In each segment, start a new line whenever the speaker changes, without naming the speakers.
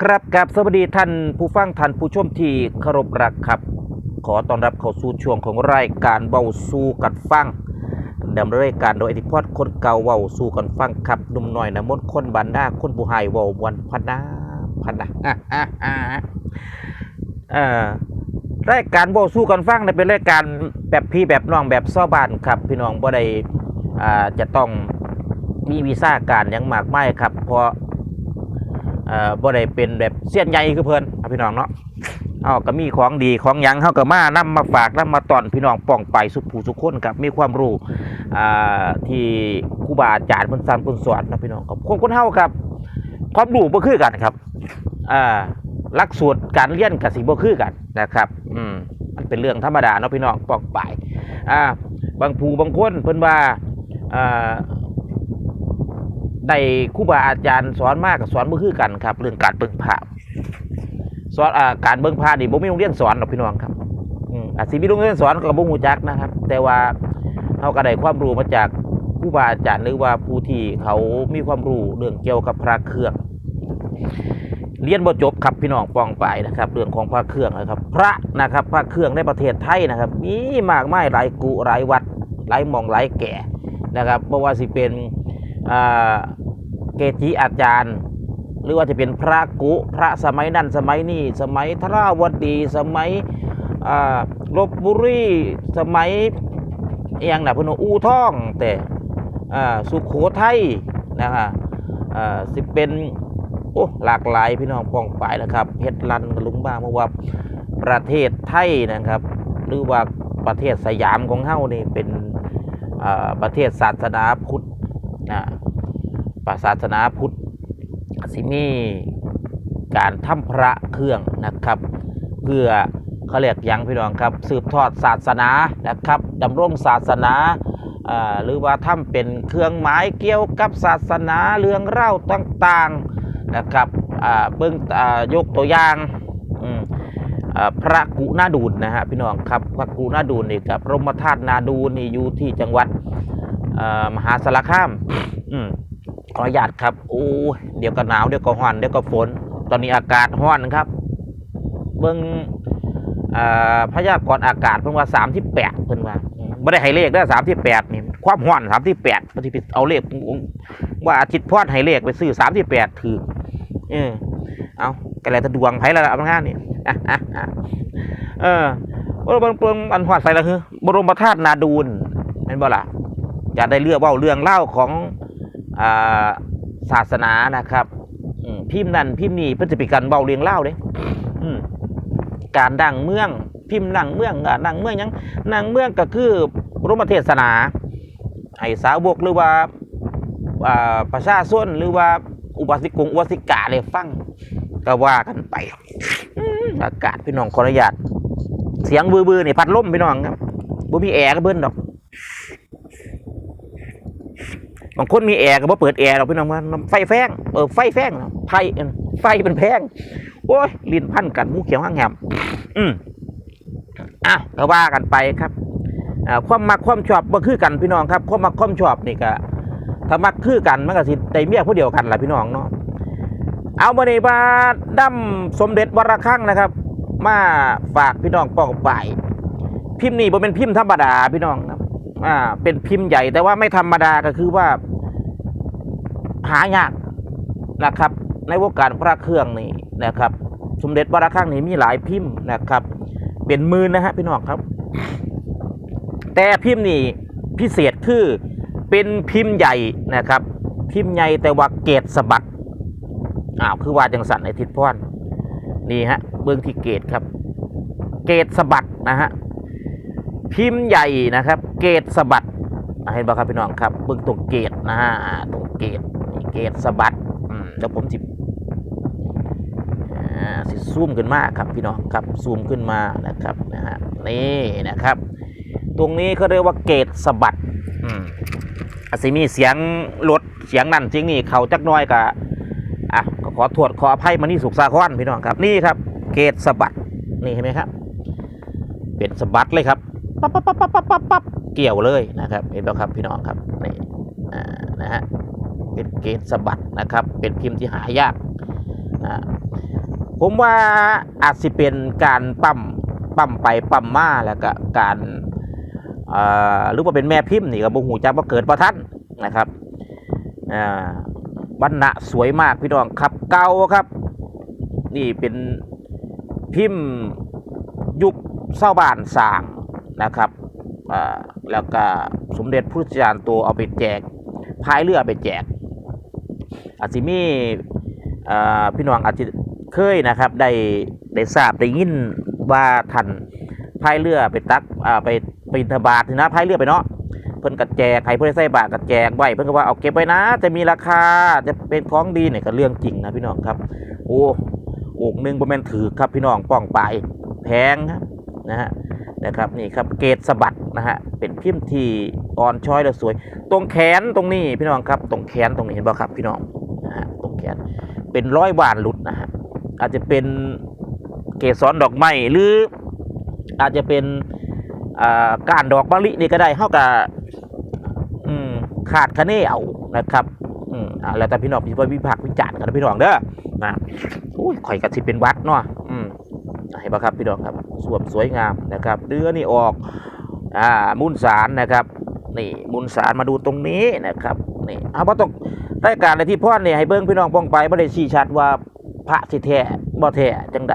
ครับกับสวัสดีท่านผู้ฟังท่านผู้ชมที่เคารพรักครับ ขอต้อนรับเข้าสู่ช่วงของรายการเบาสู่กันฟังดำเนินรายการโดยอธิพรคนเก่าเบาสู่กันฟังครับหนุ่มหน่อยนะมดคนบานหน้าคนบุหายเบาวันพนาพนาเอ่อรายการเบาสู่กันฟังเนี่ยเป็นรายการแบบพี่แบบน้องแบบซ่อบ้านครับ พี่น้องบ่ได้อ่าจะต้องมีวีซ่าการย่างมากมายครับ เพราะ อ่อบ่ได้เป็นแบบเสี้ยนใหญ่คือเพิ่นพี่น้องเนาะเอาก็มีของดีของยังเฮาก็มานำมาฝากนำมาตอนพี่น้องป้องไปสุขผู้สุขคนครับมีความรู้อ่าที่ครูบาอาจารย์เพิ่นสั่งเพิ่นสอนนะพี่น้องครับคนคนเฮาครับ ความรู้บ่คือกันครับอ่าหลักสูตรการเรียนก็สิบ่คือกันนะครับอืมมันเป็นเรื่องธรรมดาเนาะพี่น้องป้องไปอ่าบางผู้บางคนเพิ่นว่าอ่า ได้ครูบาอาจารย์สอนมากกับสอนบ่คือกันครับ เรื่องการเบิ่งภาสอนอ่าการเบิ่งภาพนี่บ่มีโรงเรียนสอนหรอกพี่น้องครับอาจสิมีโรงเรียนสอนก็บ่ฮู้จักนะครับ แต่ว่าเฮาก็ได้ความรู้มาจากครูบาอาจารย์หรือว่าผู้ที่เขามีความรู้เรื่องเกี่ยวกับพระเครื่องเรียนบ่จบครับพี่น้องปองไปนะครับ เรื่องของพระเครื่องนะครับ พระนะครับพระเครื่องในประเทศไทยนะครับ มีมากมายหลายกุหลายวัดหลายมองหลายแก่นะครับบ่ว่าสิเป็น เกจิอาจารย์ หรือว่าจะเป็นพระกุพระสมัยนั้นสมัยนี้สมัยทราวดีสมัยลบบุรีสมัยอย่างนะพนอูท่องแต่สุขโขทัยนะฮะสิเป็นโอ้หลากหลายพี่น้องปองปายนะครับเพชรลันกับลุงบ้าเมื่อว่าประเทศไทยนะครับ หรือว่าประเทศสยามของเฮ้านี่เป็นประเทศศาสนาพุทธ นะศาสนาพุทธสิมีการทำพระเครื่องนะครับ เพื่อเขาเรียกยังพี่น้องครับ สืบทอดศาสนานะครับดำรงศาสนาอ่าหรือว่าทำเป็นเครื่องหมายเกี่ยวกับศาสนาเรื่องเล่าต่างๆนะครับอ่าเบิ้งอ่ายกตัวอย่างอ่าพระกุณาดูลนะฮะพี่น้องครับพระกุณาดูลนี่กับรมธาตุนาดูลนี่อยู่ที่จังหวัด มหาสารคามอืมขออนุญาตครับโอ้เดี๋ยวก็หนาวเดี๋ยวก็ร้อนเดี๋ยวก็ฝน ตอนนี้อากาศร้อนครับ เบิ่งอ่าพยากรณ์อากาศเพิ่นว่าสามที่แปดเพิ่นว่าอืมบ่ได้ให้เลขเด้สามที่แปดนี่ความร้อนสามที่แปดปฏิปิเอาเลขว่าอาทิตย์พอดให้เลขไปซื้อสามที่แปดถือเออเอาก็แล้วแต่ดวงไผแล้วล่ะเอางานนี่เออว่าเบิ่งเบิ่งอันฮอดใส่ละคือบรมธาตุนาดูลแม่นบ่ล่ะ จะได้เลือกเว่าเรื่องเล่าของอาศาสนานะครับอืมพิมพ์นั่นพิมพ์นี่เพื่อจะเป็นการเบาเรียงเล่าเลยอืมการดังเมืองพิมพ์ดังเมืองอะดังเมืองหยังดังเมืองก็คือรมเทศนาให้สาวกหรือว่าอ่าประชาชนหรือว่าอุบาสิกงอุบาสิกาเลยฟังก็ว่ากันไปอืมอากาศพี่น้องขออนุญาตเสียงบือๆนี่พัดลมพี่น้องครับบ่มีแอร์ก็เบิ้นดอก บางคนมีแอร์ก็บ่เปิดแอร์เราพี่น้องว่าไฟแฟงเออไฟแฟงไฟไฟเป็นแพงโอ้ยลิ้นพันกันมูเขียวห้างแหมอืมอะก็ว่ากันไปครับอ่าความมักความชอบบ่คือกันพี่น้องครับ ความมักความชอบนี่ก็ถ้ามักคือกันมันก็สิได้เมียผู้เดียวกันล่ะพี่น้องเนาะเอามาในี่มาดํสมเด็จวรคังนะครับ มาฝากพี่น้องป้องไปพิมพ์นี่บ่เป็นพิมพ์ธรรมดาพี่น้องครับ อ่า เป็นพิมพ์ใหญ่ แต่ว่าไม่ธรรมดาก็คือว่า หายากนะครับ ในวงการพระเครื่องนี่นะครับ สมเด็จวรข้างนี่มีหลายพิมพ์นะครับ เป็นหมือนะฮะพี่น้องครับ แต่พิมพ์นี่พิเศษคือเป็นพิมพ์ใหญ่นะครับ พิมพ์ใหญ่แต่ว่าเกตสะบัดอ้าวคือว่าจังสันในทิศพรนี่ฮะเบื้องที่เกตครับ เกตสะบัดนะฮะ พิมพ์ใหญ่นะครับ เกตสะบัดเห็นบ่ครับพี่น้องครับเบิ่งตรงเกตนะฮะตรงเกตเกตสะบัดเดี๋ยวผมสิอ่าสิซูมขึ้นมาครับพี่น้องครับซูมขึ้นมานะครับนะฮะนี่นะครับ ตรงนี้เขาเรียกว่าเกตสะบัดอาจสิมีเสียงรถเสียงนั่นเสียงนี่เขาจักน้อยกะอะก็ขอโทษขออภัยมานี่สุขสาครพี่น้องครับนี่ครับ เกตสะบัดนี่เห็นไหมครับ เป็นสะบัดเลยครับ ปั๊บปั๊บปั๊บปั๊บปั๊บปั๊บปั๊บเกี่ยวเลยนะครับเห็นไหมครับพี่น้องครับนี่อ่านะฮะเป็นเกตสะบัดนะครับ เป็นพิมพ์ที่หายากนะผมว่าอาจสิเป็นการปั๊มปั๊มไปปั๊มมาแล้วก็การอ่อหรือว่าเป็นแม่พิมพ์นี่ก็บ่ฮู้จักว่าเกิดบ่ทันนะครับอ่าบรรณะสวยมากพี่น้องครับเก่าครับ นี่เป็นพิมพ์ยุคเศร้าบ้านสาง นะครับแล้วก็สมเด็จพระพุทธจารย์โตเอาไปแจกพายเรือเอาไปแจกอาจจะมีพี่น้องอาจจะเคยนะครับได้ได้ทราบได้ยินว่าท่านพายเรือไปตักไปไปบิณฑบาตนี่นะพายเรือไปเนาะเพิ่นก็แจกให้เพิ่นใส่บาตรก็แจกไว้เพิ่นก็ว่าเอาเก็บไว้นะ จะมีราคาจะเป็นของดีเนี่ยก็เรื่องจริงนะพี่น้องครับ โอ้โอ่งหนึ่งประมาณถือครับพี่น้องป้องไปแพงครับนะฮะ นะครับนี่ครับเกตสะบัดนะฮะเป็นพิมพ์ที่อ่อนช้อยและสวย ตรงแขนตรงนี้พี่น้องครับ ตรงแขนตรงนี้เห็นบ่ครับพี่น้องนะฮะตรงแขนเป็นร้อยบานหลุดนะฮะอาจจะเป็นเกสรดอกไม้หรืออาจจะเป็นอ่าก้านดอกมะลินี่ก็ได้เท่ากับขาดคะเนเอานะครับอืมอ่าแล้วแต่พี่น้องพี่วิพากษ์วิจารณ์กันนะพี่น้องเด้อนะอุ้ยข่อยกระสิเป็นวัดเนาะ อืมให้บ่ครับพี่น้องครับสวมสวยงามนะครับเรือนี่ออกอ่ามุนสารนะครับนี่มุนสารมาดูตรงนี้นะครับนี่เอาบ่าตกรายการในที่พ่อเนี่ยให้เบิ่งพี่น้องป้องไปบ่ได้ชี้ชัดว่าพระสิแท้บ่แท้จังใด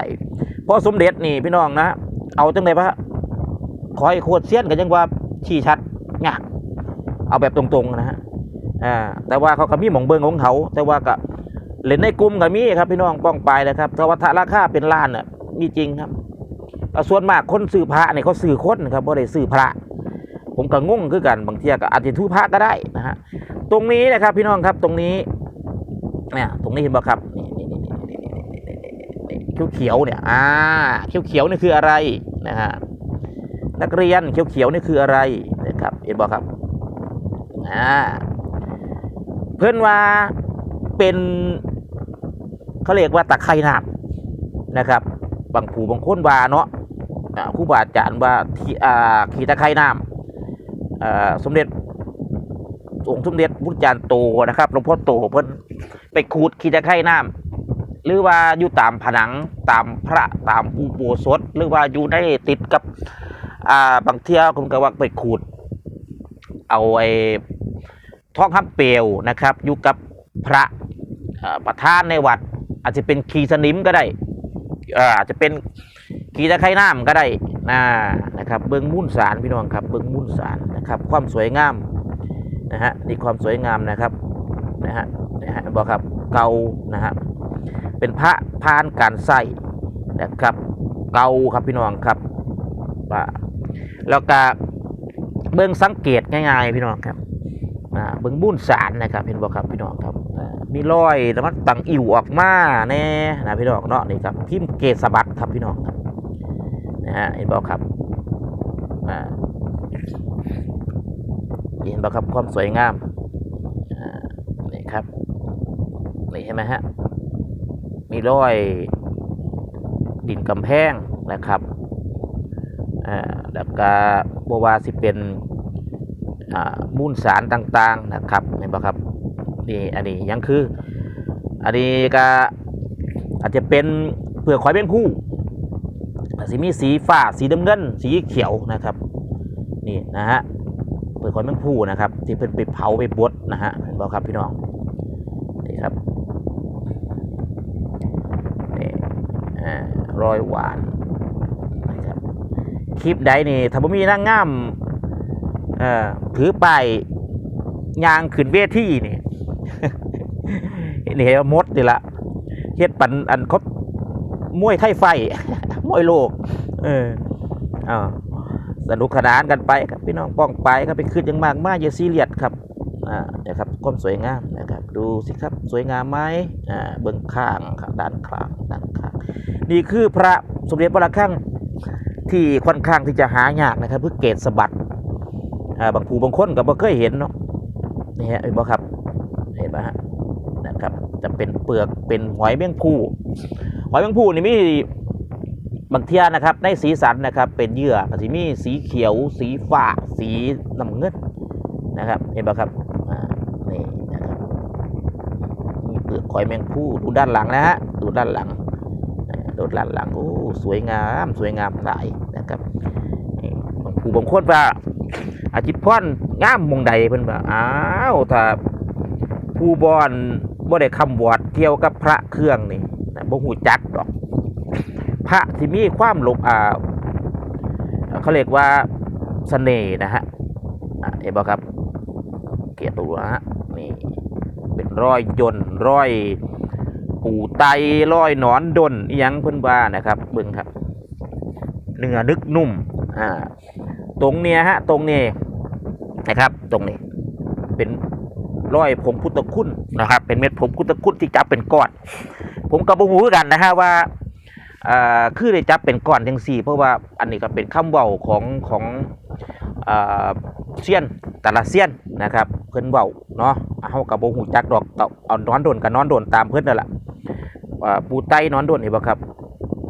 พราะสมเด็จนี่พี่น้องนะ เอาจังไดพระขอให้โคตรเสี้ยนกันจังว่าชี้ชัดยากเอาแบบตรงๆนะฮะอ่าแต่ว่าเขาก็มีหมองเบิ่งของเขา แต่ว่าก็เล่นในกลุ่มก็มีครับพี่น้องป้องไปนะครับแต่ว่าถ้าราคาเป็นล้านน่ะ มีจริงครับส่วนมากคนซื้อพระเนี่ยเขาซื้อคนครับบ่ได้ซื้อพระ ผมก็งงคือกันบางทีก็อาจจะทุพระก็ได้นะฮะตรงนี้นะครับ พี่น้องครับตรงนี้เนี่ยตรงนี้เห็นบ่ครับเขียวเขียวๆเนี่ยอ่าเขียวเขียวๆนี่คืออะไรนะฮะนักเรียนเขียวเขียวๆนี่คืออะไรนะครับเห็นบ่ครับอ่าเพื่อนว่าเป็นเขาเรียกว่าตะไคร่น้ำนะครับ บางผู้บางคนว่าเนาะครูบาอาจารย์ว่าที่อ่าขี่ตะไคร่น้ำสมเด็จองค์สมเด็จพุทธจารย์โตนะครับหลวงพ่อโตเพิ่นไปขูดขีตะไคร่น้ำหรือว่าอยู่ตามผนังตามพระตามอุโบสถหรือว่าอยู่ในติดกับอ่าบางเที่ยวคุณก็ว่าไปขูด เอาไอ้ท้องคำเปลวนะครับ อยู่กับพระประธานในวัด อาจจะเป็นขีสนิมก็ได้ อาจจะเป็นขี่ตะไคร่น้ำก็ได้นะนะครับเบิ้งมุ่นสารพี่น้องครับเบิ้งมุ่นสารนะครับความสวยงามนะฮะนี่ความสวยงามนะครับนะฮะนะฮะบอกครับเกานะฮะเป็นพระพานการใส่นะครับเกาครับพี่น้องครับว่าแล้วก็เบิ้องสังเกตง่ายๆพี่น้องครับเบิ้องบุ้นสารนะครับเห็นบ่ครับพี่น้องครับ มีรอยแล้วมันตังอิ่วออกมาแน่นะพี่น้องเนาะนี่ครับพิมพ์เกศบัตครับพี่น้องครับนะฮะเห็นบอกครับอ่าเห็นบอกครับความสวยงามอ่านี่ครับนี่เห็นไหมฮะมีรอยดินกำแพงนะครับอ่าแล้วก็บวาสิเป็นอ่ามูลสารต่างๆนะครับเห็นบอกครับ นี่อันนี้ยังคือ อันนี้ก็อาจจะเป็นเปลือกหอยแมงผู้สีมีสีฟ้าสีน้ำเงิน สีเขียวนะครับ นี่นะฮะเปิดคนแมงผู้นะครับ ที่เพิ่นไปเผาไปบดนะฮะเห็นบ่ครับพี่น้องนี่ครับนี่อ่ารอยหวานนะครับคลิปใดนี่ถ้าบมีนางงามเอ่อถือป้ายยางขึ้นเวทีนี่ นี่เห็นมดนี่ละเฮ็ดปันอันเขามวยไทยไฟมวยโลก เอออ้าสนุกขนานกันไปครับพี่น้องป้องไปครับไปขึ้นยังมากมากอย่าซีเรียสครับอ่าเนี่ยครับความสวยงามนะครับ ดูสิครับสวยงามไหมอ่าเบื้องข้างครับด้านข้างด้านข้าง นี่คือพระสมเด็จพระระฆังที่ค่อนข้างที่จะหายากนะครับเพื่อเกตสะบัดอ่าบางผู้บางคนก็บ่เคยเห็นเนาะนี่ฮะเห็นบ่ครับ เห็นไหมฮะนะ ครับ จะเป็นเปลือกเป็นหอยแมงภู่หอยแมงภู่นี่มีบางเทียนะครับในสีสันนะครับเป็นเหยื่อก็สิมีสีเขียว สีฟ้าสีน้ำเงินนะครับเห็นปะครับนี่นะครับมีเปลือกหอยแมงผู้ดูด้านหลังนะฮะดูด้านหลังอ่ารถล้านหลังโอ้สวยงาม สวยงามหลายนะครับบางผู้บางคนว่าอาจิตพรงามมงใดเพิ่นว่าอ้าวถ้าผู้บอน บ่ได้คำบวชเกี่ยวกับพระเครื่องนี่นะบ่ฮู้จักดอก พระที่มีความหลบอ่าเขาเรียกว่าเสน่ห์นะฮะเห็นบ่ครับ เกียรติตัวะฮะนี่เป็นรอยยนต์รอยปูไตรอยหนอนดนยังเพิ่นว่านะครับเบิ่งครับเนื้อนึกนุ่มอ่าตรงเนี้ยฮะตรงนี้นะครับ ตรงนี้ ร้อยผมพุทธคุณนะครับ เป็นเม็ดผมพุทธคุณที่จับเป็นก้อน ผมกับบูฮูกันนะฮะว่าอคือได้จับเป็นก้อนจังสี่ เพราะว่าอันนี้ก็เป็นคำเว้าของของเซียนแต่ละเซียนนะครับ เพิ่นเว้าเนาะเฮากับบูฮูจักดอกเอาเอานอนโดนกับนอนโดนตามเพิ่นนั่นแหละปูไตนอนโดนเห็นบ่ครับ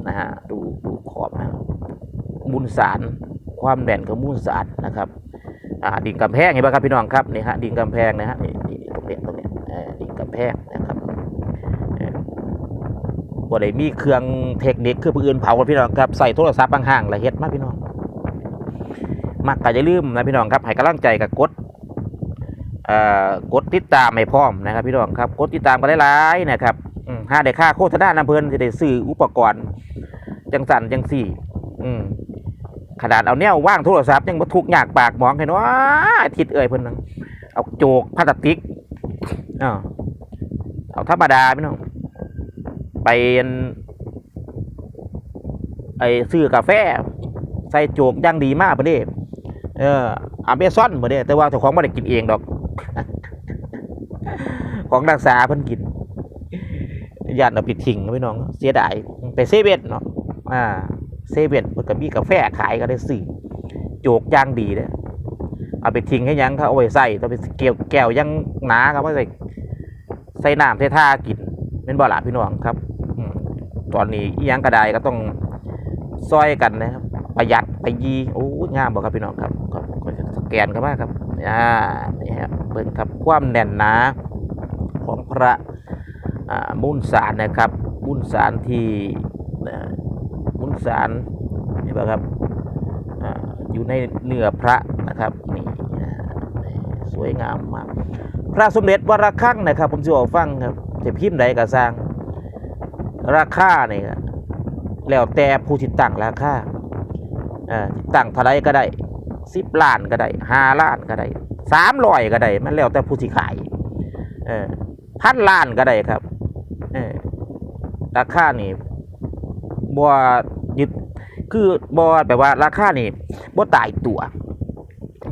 นะฮะดูดูขอบนะมูลสารความแน่นของมูลสารนะครับดินกำแพงเห็นบ่ครับพี่น้องครับนี่ฮะดินกำแพงนะฮะนี่ กำแพงนะครับบ่ได้มีเครื่องเทคนิคคือผู้อื่นเผาพี่น้องครับใส่โทรศัพท์ห่างๆละเฮ็ดมาพี่น้องมักก็อย่าลืมนะพี่น้องครับให้กำลังใจกับกดอ่อกดติดตามให้พร้อมนะครับ พี่น้องครับกดติดตามกันหลายๆนะครับห้าได้ค่าโฆษณานำเพิ่นสิได้ซื้ออุปกรณ์จังสันจังสี่ อืมขนาดเอาแนวว่างโทรศัพท์ยังบ่ทุกข์ยากปากมองเห็นว่าทิดเอ่ยเพิ่นนังเอาโจกพลาสติกอ้าว เอาธรรมดาพี่น้องไปไอซื้อกาแฟ ใส่โจกย่างดีมากประเด้เอออาเมซอนประเด้แต่ว่าเจ้าของไม่ได้กินเองดอก ของรักษาเพิ่นกินญาติเอาไปทิ้งพี่น้อง เสียดายไปเซเว่นเนาะอ่าเซเว่นเพิ่นก็มีกาแฟขายก็ได้ซื้อโจกย่างดีเด้อเอาไปทิ้งให้ยังเขาเอาไว้ใส่ต้องไปเกี่ยวแก้วยังหนาครับว่าใส่ ใส่น้ำใส่ท่ากินเป็นบ่ล่ะพี่น้องครับอืมตอนนี้อีหยังกระไดก็ต้องซอยกันนะครับ ประหยัดไปยีโอ้ยงามบ่ครับพี่น้องครับก็ก็สแกนเข้ามาครับอ่านี่ฮะเบิ่งครับความแน่นหนาของพระอ่ามุนสารนะครับมุนสารที่อ่ามุนสารนี่บ่ครับอ่าอยู่ในเนื้อพระนะครับนี่อ่านี่สวยงามมากพ ระสมเด็จวรคังนะครับผมจะบอกฟังครับจะพิมพ์ใดก็สร้าง ราคาเนี่ยแล้วแต่ผู้ที่ตั้งราคาอ่อตั้งเท่าไรก็ได้สิบล้านก็ได้ห้าล้านก็ได้สามร้อยก็ได้มันแล้วแต่ผู้ที่ขายเออพันล้านก็ได้ครับเออราคานี่บ่ยึดคือบ่แบบว่าราคานี่บ่ตายตัว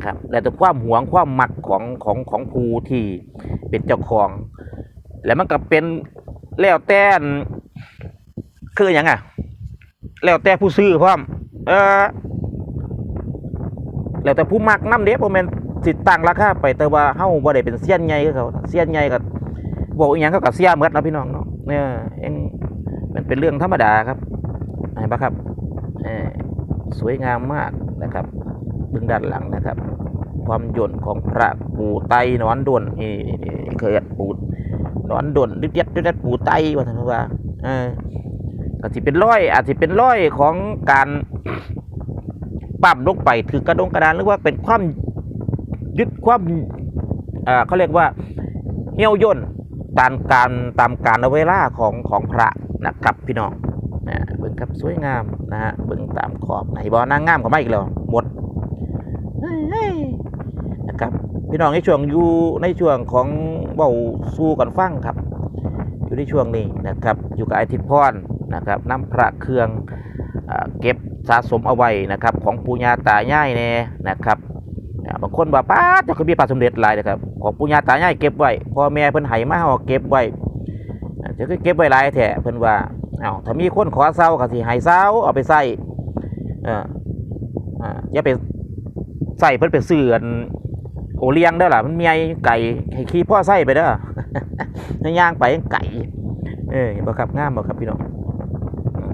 นะครับ แล้วแต่ความหวงความมักของของของผู้ที่เป็นเจ้าของ แล้วมันก็เป็นแล้วแต่คืออย่างอะแล้วแต่ผู้ซื้อพร้อมเออแล้วแต่ผู้มักน้ำเด็บโมเมนสิตั้งราคาไปแต่ว่าเฮาบ่ได้เป็นเซียนใหญ่เขาเซียนใหญ่ก็บอกอีหยังเขาก็เสียหมดนะพี่น้องเนาะเนี่ยเองมันเป็นเรื่องธรรมดาครับเห็นปะครับสวยงามมากนะครับ เบื้องด้านหลังนะครับ ความหย่นของพระปูไตนอนดวนนี่เคยเห็นปูนอนดวนดิบเด็ดดิบเด็ดปูไตว่าท่านว่าเอออาจจะเป็นร้อยอาจจะเป็นร้อยของการปั๊มลงไปถือกระดงกระดานหรือว่าเป็นความยึดความเอ่อเขาเรียกว่าเหี่ยวย่นตามการตามการเวลาของของพระนะครับพี่น้องนะเบิ่งครับสวยงามนะฮะเบิ่งตามขอบไหนบอนางงามก็ไม่อีกแล้วหมด นะครับพี่น้องในช่วงอยู่ในช่วงของเบาสู้กันฟังครับ อยู่ในช่วงนี้นะครับ อยู่กับไอทิพย์พรนะครับน้ำพระเครื่องเก็บสะสมเอาไว้นะครับ ของปู่ย่าตายายแน่นะครับบางคนว่าป้าจะคือมีปลาสมเด็จหลายนะครับของปู่ย่าตายายเก็บไว้พ่อแม่เพิ่นให้มาเฮาเก็บไว้จะคือเก็บไว้หลายแท้เพิ่นว่าเอาถ้ามีคนขอเซาก็สิให้เซาเอาไปใส่เอออ่าอย่าไป ใส่เพิ่นไปซื้อนโอเลี้ยงเด้อล่ะมันมีไอ้ไก่ขี่พ่อใส่ไปเด้อย่าง ไปยังไก่ เออบ่ครับงามบ่ครับพี่น้อง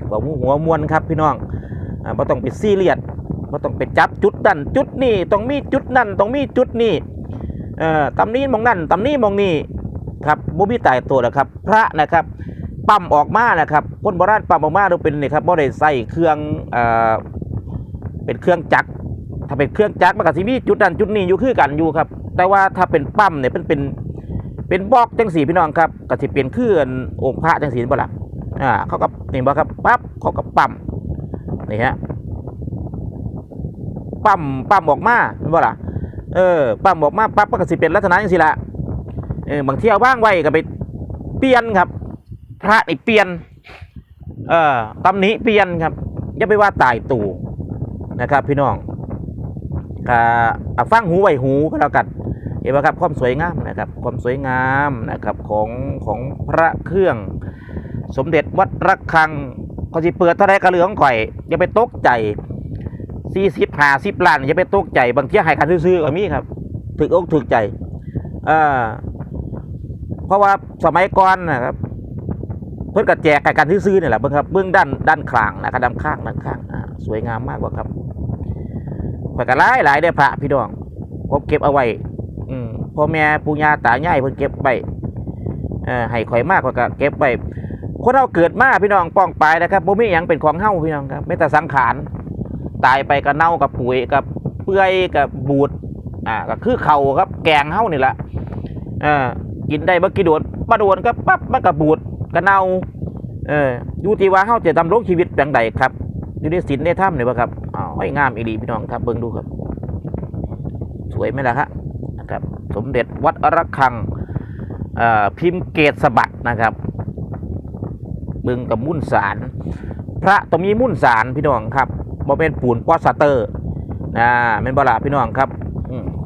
บ่มูหัวมวนครับพี่น้องอ่าบ่ต้องไปซีเรียสบ่ต้องไปจับจุดนั่นจุดนี่ต้องมีจุดนั่นต้องมีจุดนี่เอ่อตำนี้มองนั่นตำนี้มองนี่ครับบ่มีตายตัวแล้วครับ พระนะครับปั๊มออกมานะครับคนโบราณปั๊มออกมาเราเป็นนี่ครับบ่ได้ใส่เครื่องเอ่อเป็นเครื่องจักร ถ้าเป็นเครื่องจักรมันก็สิมีจุดนั้นจุดนี้อยู่คือกันอยู่ครับ แต่ว่าถ้าเป็นปั๊มเนี่ยเป็นเป็นเป็นบล็อกจังสีพี่น้องครับก็สิเป็นเครื่ององค์พระจังสีบ่ล่ะอ่าเขาก็นี่บ่ครับปั๊บเขาก็ปั๊มนี่ฮะปั๊มปั๊มออกมาบ่ล่ะเออปั๊มออกมาปั๊บมันก็สิเป็นลักษณะจังซี่ล่ะเออบางเทีเอาว่างไว้ก็ไปเปลี่ยนครับ พระนี่เปลี่ยนเอ่อตำหนิเปลี่ยนครับอย่าไปว่าตายตู่นะครับ พี่น้อง ก็อะฟังหูไว้หูก็แล้วกันเห็นไหมครับความสวยงามนะครับความสวยงามนะครับของของพระเครื่องสมเด็จวัดระฆังเขาสิเปิดเท่าไรกระเรืองข่อยอย่าไปตกใจสี่สิบห้าสิบล้านอย่าไปตกใจบางทีให้กันซื้อๆก็มีครับถึกอกถึกใจเอ่าเพราะว่าสมัยก่อนนะครับเพื่อนก็แจกกันซื้อๆนี่แหละเบิ่งครับเบื้องด้านด้านข้างนะครับด้านข้างด้านข้างสวยงามมากกว่าครับ ข่อยก็หลายหลายได้อพระพี่น้องผมเก็บเอาไว้อืมพ่อแม่ปู่ย่าตายายเพิ่นเก็บไว้เอ่อให้ข่อยมากข่อยก็เก็บไว้คนเราเกิดมาพี่น้องป้องปลายนะครับบ่มีหยังเป็นของเฮาพี่น้องครับไม่แต่สังขารตายไปก็เน่ากับปุ๋ยกับเปื่อยกับบูดอ่าก็คือเข่าครับ แกงเฮานี่แหละเออกินได้บ่กี่โดนบ่โดนก็ปั๊บมันก็บูดก็เน่าเอออยู่ที่ว่าเฮาจะดำรงชีวิตจังใดครับอยู่ในศีลในธรรมนี่บ่ครับอ้า วให้งามอีหลีพี่น้องครับเบิ่งดูครับ สวยไหมล่ะฮะนะครับ สมเด็จวัดอระฆังพิมพ์เกตสบัดนะครับ เบึงกับมุ่นสาร พระต้องมีมุ่นสารพี่น้องครับบ่เป็นปูนปอสเตอร์นะเป็นบลาพี่น้องครับ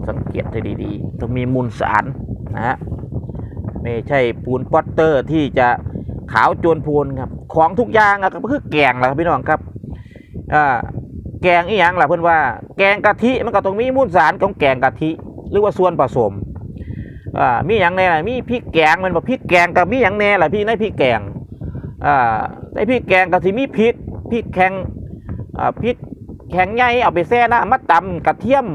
สังเกตให้ดีๆต้องมีมูลสารนะฮะไม่ใช่ปูนปอสเตอร์ที่จะขาวโจนพูนครับ ของทุกอย่างอะก็คือแกงแหละครับพี่น้องครับอ่า แกงอีหยังล่ะเพื่อนว่า แกงกะทิมันก็ต้องมีมูลสารของแกงกะทิ หรือว่าส่วนผสมอ่ามีอย่างแน่ล่ะมีพริกแกงมันบอกพริกแกงกับมีอย่างแน่ล่ะพี่ในพริกแกงอ่าในพริกแกงก็สิมีพริกพริกแข็งอ่าพริกแข็งใหญ่เอาไปแช่น้ำมาตำกระเทียม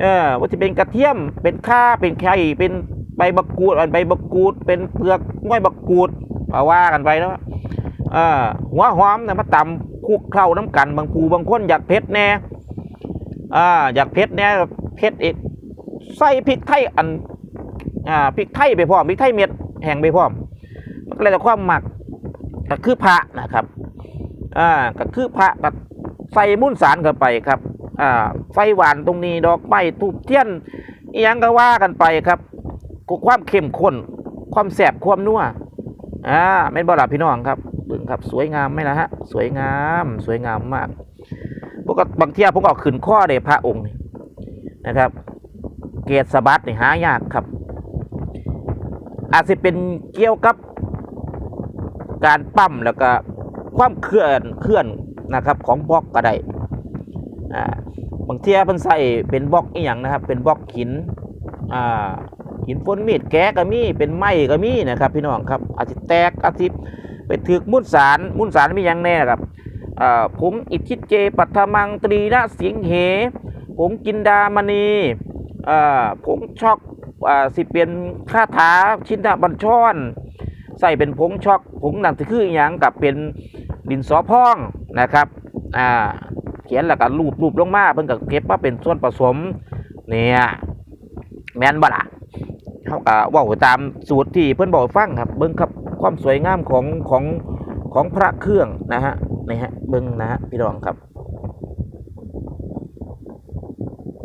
เออว่าจะเป็นกระเทียมเป็นข่าเป็นไข่เป็นใบบักกูดอันใบบักกูด เป็นเปลือกง้อยบักกูดเอาว่ากันไปแล้วอ่าหัวหอมนะมาตำ คลุกเคล้าน้ำกัน บางปูบางคนอยากเผ็ดแน่อ่าอยากเผ็ดแน่เผ็ดอีกใส่พริกไทยอันอ่าพริกไทยไปพร้อมพริกไทยเม็ดแห้งไปพร้อมมันก็เลยแต่ความหมักก็คือพระนะครับอ่าก็คือพระก็ใส่มุ่นสารเข้าไปครับอ่าไฟหวานตรงนี้ดอกไม้ทูบเทียนอียังก็ว่ากันไปครับก็ความเข้มข้นความแสบความนัวอ่าไม่บ่ล่ะพี่น้องครับ เบิ่งครับ สวยงามไหมล่ะฮะ สวยงาม สวยงามมากพวกก็บางเที่ยผมก็เอาขึ้นข้อเดพระองค์นะครับ เกศสบัดนี่หายากครับ อาจจะเป็นเกี่ยวกับ การปั้มแล้วก็ความเคลื่อนเคลื่อนนะครับของบล็อกก็ได้อ่าบางเทียเพิ่นใส่เป็นบล็อกอีหยังนะครับ เป็นบล็อกหินอ่าหินฝนมีดแกะก็มีเป็นไม้ก็มีนะครับ พี่น้องครับอาจจะแตกอาจจะ ไปถึกมุนสารมุนสารมีหยังแน่ครับผงอิทธิเจ ปัทมังตรีนะสิงเหผงกินดามณีผงช็อกอสิเป็นคาถาชินดาบัญชรใส่เป็นผงช็อกผงนั่นคืออย่างกับเป็นดินสอพองนะครับเขียนแล้วก็รูปรูปลงมาเพิ่นก็เก็บมาเป็นส่วนผสมเนี่ยแมนบ่ล่ะเขาก็ว่าตามสูตรที่เพิ่อนบอกฟังครับเบิ่งครับ ความสวยงามของของของพระเครื่องนะฮะนี่ฮะเบิ่งนะฮะพี่น้องครับ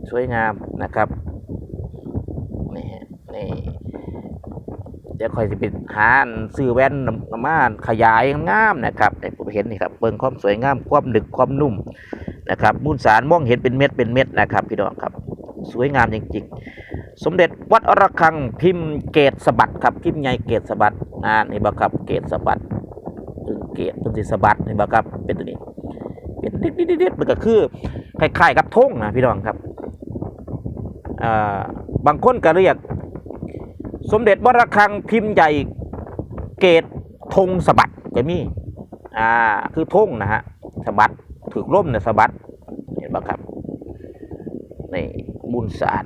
สวยงามนะครับนี่ฮะนี่เดี๋ยวคอยสิไปหานซื้อแว่นน้ำน้ำมาขยายงามนะครับแต่ผมเห็นนี่ครับเบิ่งความสวยงามความดึกความนุ่มนะครับมูลสารมองเห็นเป็นเม็ดเป็นเม็ดนะครับพี่น้องครับสวยงามจริงๆ สมเด็จวัดอรคังพิมพ์เกตสะบัดครับ พิมพ์ใหญ่เกตสะบัด อ่านี่บ่ครับเกตสะบัดเป็นเกตเป็นสิสะบัดนี่บ่ครับเป็นตัวนี้เป็นดิดๆๆมันก็คือคล้ายๆกับธงนะพี่น้องครับอ่าบางคนก็เรียก สมเด็จวรคังพิมพ์ใหญ่เกตธงสะบัดก็มีอ่าคือธงนะฮะสะบัดถือร่มเนี่ยสะบัดเห็นปะครับนี่มูลสาร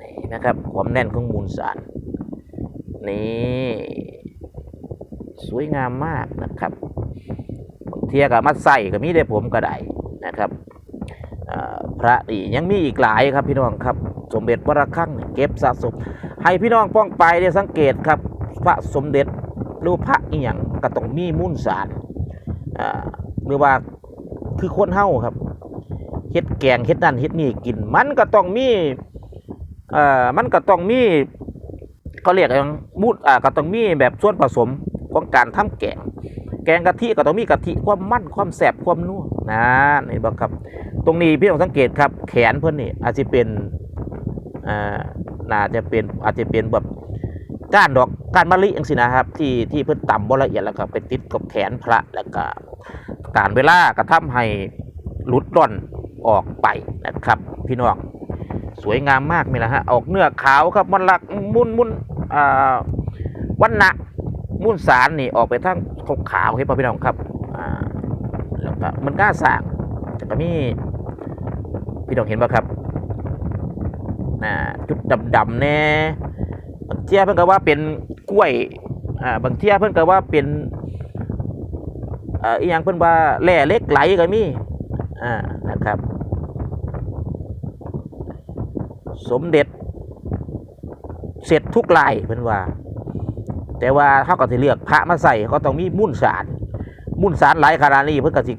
นี่นะครับความแน่นของมูลสาร นี่สวยงามมากนะครับเทียก็มาใส่ก็มีได้ผมก็ได้นะครับพระนี่ยังมีอีกหลายครับพี่น้องครับ สมเด็จวรคังเก็บสะสม ให้พี่น้องป้องไปได้สังเกตครับ พระสมเด็จรือว่าพระอีหยังก็ต้องมีมุ่นสารหรือว่าคือคนเฮาครับเฮ็ดแกงเฮ็ดนั่นเฮ็ดนี่กิน มันก็ต้องมีเอ่อมันก็ต้องมี เขาเรียกอะไรมูดอ่าก็ต้องมีแบบส่วนผสมของการทำแกง แกงกะทิก็ต้องมีกะทิความมันความแสบความนัวนะนี่บอกครับ ตรงนี้พี่ต้องสังเกตครับ แขนเพื่อนนี่อาจจะเป็นอ่าน่าจะเป็นอาจจะเป็นแบบก้านดอกก้านมะลิอย่างสินะครับที่ที่เพื่อนต่ำบ่ละเอียดแล้วก็ไปติดกับแขนพระแล้วก็การเวลากระทำให้หลุดร่อนออกไปนะครับ พี่น้องสวยงามมากนี่แหละฮะออกเนื้อขาวครับมันหลักมุนมุน วันนะมุ่นสารนี่ออกไปทั้งขาวๆเห็นป่ะพี่น้องครับแล้วก็มันกล้าสางแต่ก็มีพี่น้องเห็นป่ะครับจุดดำๆแน่บางเทียเพิ่นก็ว่าเป็นกล้วยบางเทียเพิ่นก็ว่าเป็นอีหยังเพิ่นว่าแร่เล็กไหลก็มีอ่านะครับ สมเด็จ เสร็จทุกลายเพิ่นว่า แต่ว่าเขาก็สิเลือกพระมาใส่ก็ต้องมีมุ่นสารมุ่นสารหลายขนาดนี้เพิ่นก็สิ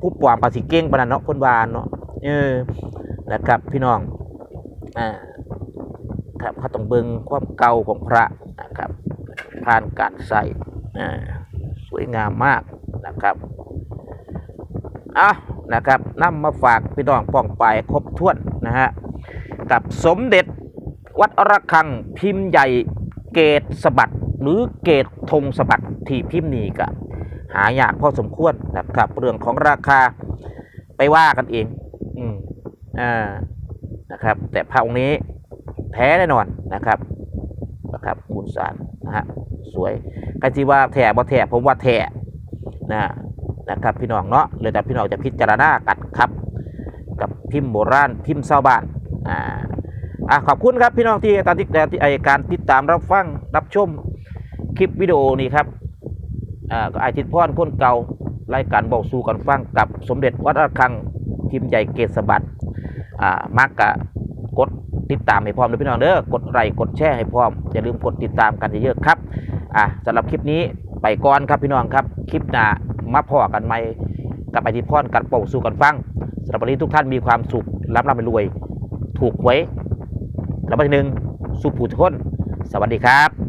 ผู้ปวามก็สิเก่งปานนั้นเนาะเพิ่นว่าเนาะเออนะครับพี่น้องอ่าครับเขาต้องเบิ่งความเก่าของพระนะครับผ่านการใส่อ่าสวยงามมากนะครับอะนะครับนำมาฝากพี่น้องป้องไปายครบถ้วนนะฮะกับสมเด็จ วัดระฆังพิมพ์ใหญ่เกตสะบัดหรือเกตธงสะบัดที่พิมพ์นี้ก็หายากพอสมควรนะครับ เรื่องของราคาไปว่ากันเอง อืมอ่านะครับ แต่พระองค์นี้แท้แน่นอนนะครับนะครับมูลสารนะฮะสวยใครที่ว่าแท้บ่แท้ผมว่าแท้นะนะครับ พี่น้องเนาะเลยแต่พี่น้องจะพิจารณากันครับ กับพิมพ์โบราณพิมพ์ชาบ้านอ่า อะขอบคุณครับพี่น้องที่ตามที่ที่ไอการติดตามรับฟังรับชมคลิปวิดีโอนี้ครับอ่าก็ไอทิดพรคนเก่ารายการบอกสู่กันฟังกับสมเด็จวัดระฆังพิมใหญ่เกศสบัดอ่ามักกะกดติดตามให้พร้อมเลยพี่น้องเด้อกดไลค์กดแชร์ให้พร้อมอย่าลืมกดติดตามกันเยอะๆครับอะสำหรับคลิปนี้ไปก่อนครับพี่น้องครับ คลิปหน้ามาพอกันใหม่กับไอทิดพรกันเป่าสู่กันฟังสำหรับวันนี้ทุกท่านมีความสุขร่ำร่ำรวยถูกหวย รางวัลที่หนึ่งสุภูทุกคน สวัสดีครับ